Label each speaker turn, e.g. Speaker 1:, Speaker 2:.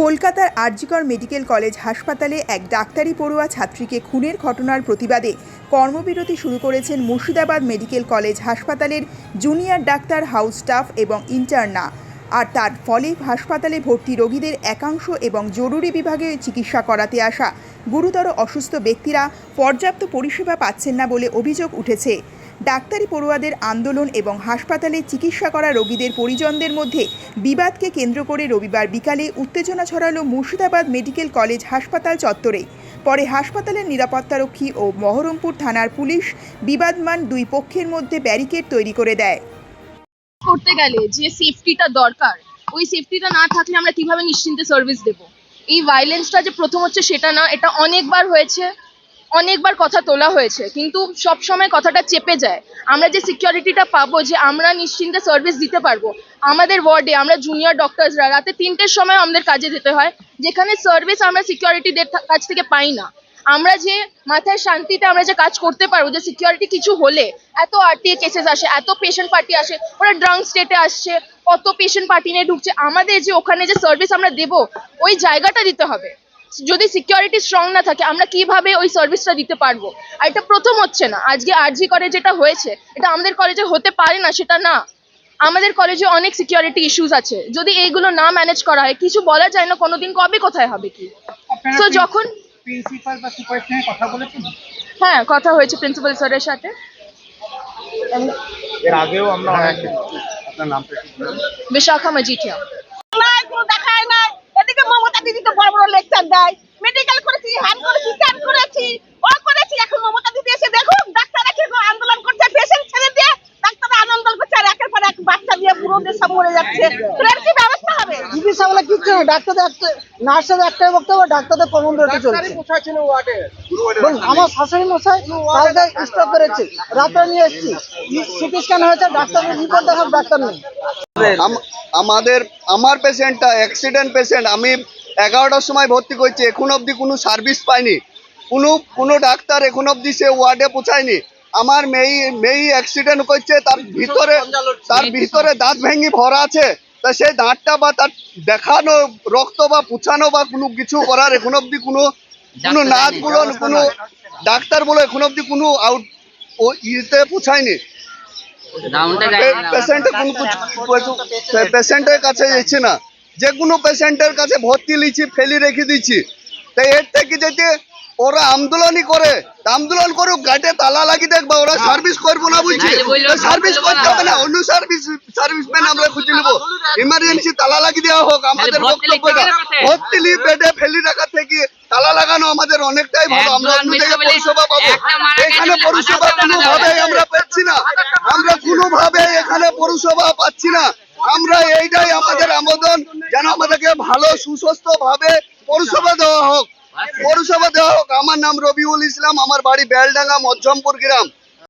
Speaker 1: কলকাতার RG Kar medical college হাসপাতালে এক ডাক্তারি পড়ুয়া ছাত্রীকে খুনের ঘটনার প্রতিবাদে কর্মবিরতি শুরু করেছেন মুর্শিদাবাদ মেডিকেল কলেজ হাসপাতালের জুনিয়র ডাক্তার, হাউস স্টাফ এবং ইন্টার্না। আর তার ফলে হাসপাতালে ভর্তি রোগীদের একাংশ এবং জরুরি বিভাগে চিকিৎসা করাতে আসা গুরুতর অসুস্থ ব্যক্তিরা পর্যাপ্ত পরিষেবা পাচ্ছেন না বলে অভিযোগ উঠেছে। ডাক্তারি পড়ুয়াদের আন্দোলন এবং হাসপাতালে চিকিৎসা করা রোগীদের পরিজনদের মধ্যে বিবাদকে কেন্দ্র করে রবিবার বিকালে উত্তেজনা ছড়ালো মুর্শিদাবাদ মেডিকেল কলেজ হাসপাতাল চত্বরে। পরে হাসপাতালের নিরাপত্তারক্ষী ও মহরমপুর থানার পুলিশ বিবাদমান দুই পক্ষের মধ্যে ব্যারিকেড তৈরি করে দেয়।
Speaker 2: করতে গেলে যে সেফটিটা দরকার, ওই সেফটিটা না থাকলে আমরা কীভাবে নিশ্চিন্তে সার্ভিস দেব? এই ভাইলেন্সটা যে প্রথম হচ্ছে সেটা না, এটা অনেকবার হয়েছে। অনেকবার কথা তোলা হয়েছে, কিন্তু সব সময় কথাটা চেপে যায়। আমরা যে সিকিউরিটিটা পাবো, যে আমরা নিশ্চিন্তে সার্ভিস দিতে পারব, আমাদের ওয়ার্ডে আমরা জুনিয়র ডক্টরসরা রাতে তিনটের সময় আমাদের কাজে যেতে হয়, যেখানে সার্ভিস আমরা সিকিউরিটিদের কাছ থেকে পাই না। আমরা যে মাথায় শান্তিতে আমরা যে কাজ করতে পারব, যে সিকিউরিটি কিছু হলে, এত আরটিএ কেসেস আসে, এত পেশেন্ট পার্টি আসে, ওরা ড্রাঙ্ক স্টেটে আসছে, কত পেশেন্ট পার্টি নিয়ে ঢুকছে, আমাদের যে ওখানে যে সার্ভিস আমরা দেবো, ওই জায়গাটা দিতে হবে। যদি সিকিউরিটি স্ট্রং না থাকে আমরা কীভাবে ওই সার্ভিসটা দিতে পারব? আর এটা প্রথম হচ্ছে না। আজকে আরজি করে যেটা হয়েছে এটা আমাদের কলেজে হতে পারে না সেটা না। আমাদের কলেজে অনেক সিকিউরিটি ইস্যুস আছে। যদি এইগুলো না ম্যানেজ করা হয় কিছু বলা যায় না কোনোদিন কবে কোথায় হবে কি।
Speaker 3: প্রিন-
Speaker 2: যখন-
Speaker 3: প্রিন্সিপাল বা সঙ্গে কথা বলেছেন?
Speaker 2: হ্যাঁ কথা হয়েছে প্রিন্সিপাল স্যারের সাথে।
Speaker 3: এর আগেও আমরা অনেক আপনার নামটা
Speaker 2: বিশাখা মজিঠিয়া
Speaker 4: নাই কোনো দেখায় নাই এদিকে মমতা দিদি তো বড় দেয়। মেডিকেল করেছি হ্যান করেছি ত্যান করেছি ও করেছি। এখন মমতা দিদি এসে দেখুন ডাক্তাররা কীরকম আন্দোলন করছে। পেশেন্ট ছেড়ে দিয়ে ডাক্তাররা আনন্দ করছে আর একের পর এক বাচ্চা দিয়ে বুড়োদের সব মরে যাচ্ছে। এর কি ব্যবস্থা হবে?
Speaker 5: চিকিৎসা বলে কিচ্ছু নেই ডাক্তারদের একটা নার্সের একটাই বক্তব্য ডাক্তারদের কর্মবিরতি চলছে। বলুন আমার শাশুড়ি মশাই কালকে স্টপ করেছে রাত্রে নিয়ে এসেছি। সিটি স্ক্যান হয়েছে ডাক্তারের রিপোর্ট দেখাব ডাক্তার নেই।
Speaker 6: আমাদের আমার পেশেন্টটা অ্যাক্সিডেন্ট পেশেন্ট আমি এগারোটার সময় ভর্তি করছি এখন অবধি কোনো সার্ভিস পাইনি কোনো কোনো ডাক্তার এখন অবধি সে ওয়ার্ডে পৌঁছায়নি। আমার মেয়ে মেয়ে অ্যাক্সিডেন্ট করছে তার ভিতরে তার ভিতরে দাঁত ভেঙে ভরা আছে। তা সেই দাঁতটা বা তার দেখানো রক্ত বা পুছানো বা কোনো কিছু করার এখন অবধি কোনো কোনো নাচ বলো কোনো ডাক্তার বলো এখন অবধি কোনো আউট ও ইতে পৌঁছায়নি। পেশেন্ট কোনো পেশেন্টের কাছে যাচ্ছে না। যে কোনো পেশেন্টের কাছে ভর্তি লিছি ফেলি রেখে দিচ্ছি তাই এর থেকে যদি ওরা আন্দোলনই করে আন্দোলন করুক গাটে তালা লাগিয়ে দেখবা ওরা সার্ভিস করব না বুঝছি সার্ভিস করতে হবে না অন্য সার্ভিস সার্ভিসম্যান আমরা খুঁজে নেব। ইমার্জেন্সি তালা লাগিয়ে দেওয়া হোক আমাদের বক্তব্যটা। ভর্তি লি বেডে ফেলি রাখা থেকে তালা লাগানো আমাদের অনেকটাই ভালো। আমরা অন্য জায়গায় পরিষেবা পাবো। এখানে পরিষেবা কোনোভাবে আমরা পাচ্ছি না। আমরা কোনোভাবে এখানে পরিষেবা পাচ্ছি না। আমরা এইটাই আমাদের আবেদন যেন আমাদেরকে ভালো সুস্বাস্থ্য ভাবে পৌরসভা দেওয়া হোক। পৌরসভা দেওয়া হোক। আমার নাম রবিউল ইসলাম, আমার বাড়ি বেলডাঙ্গা, মধ্যমপুর গ্রাম।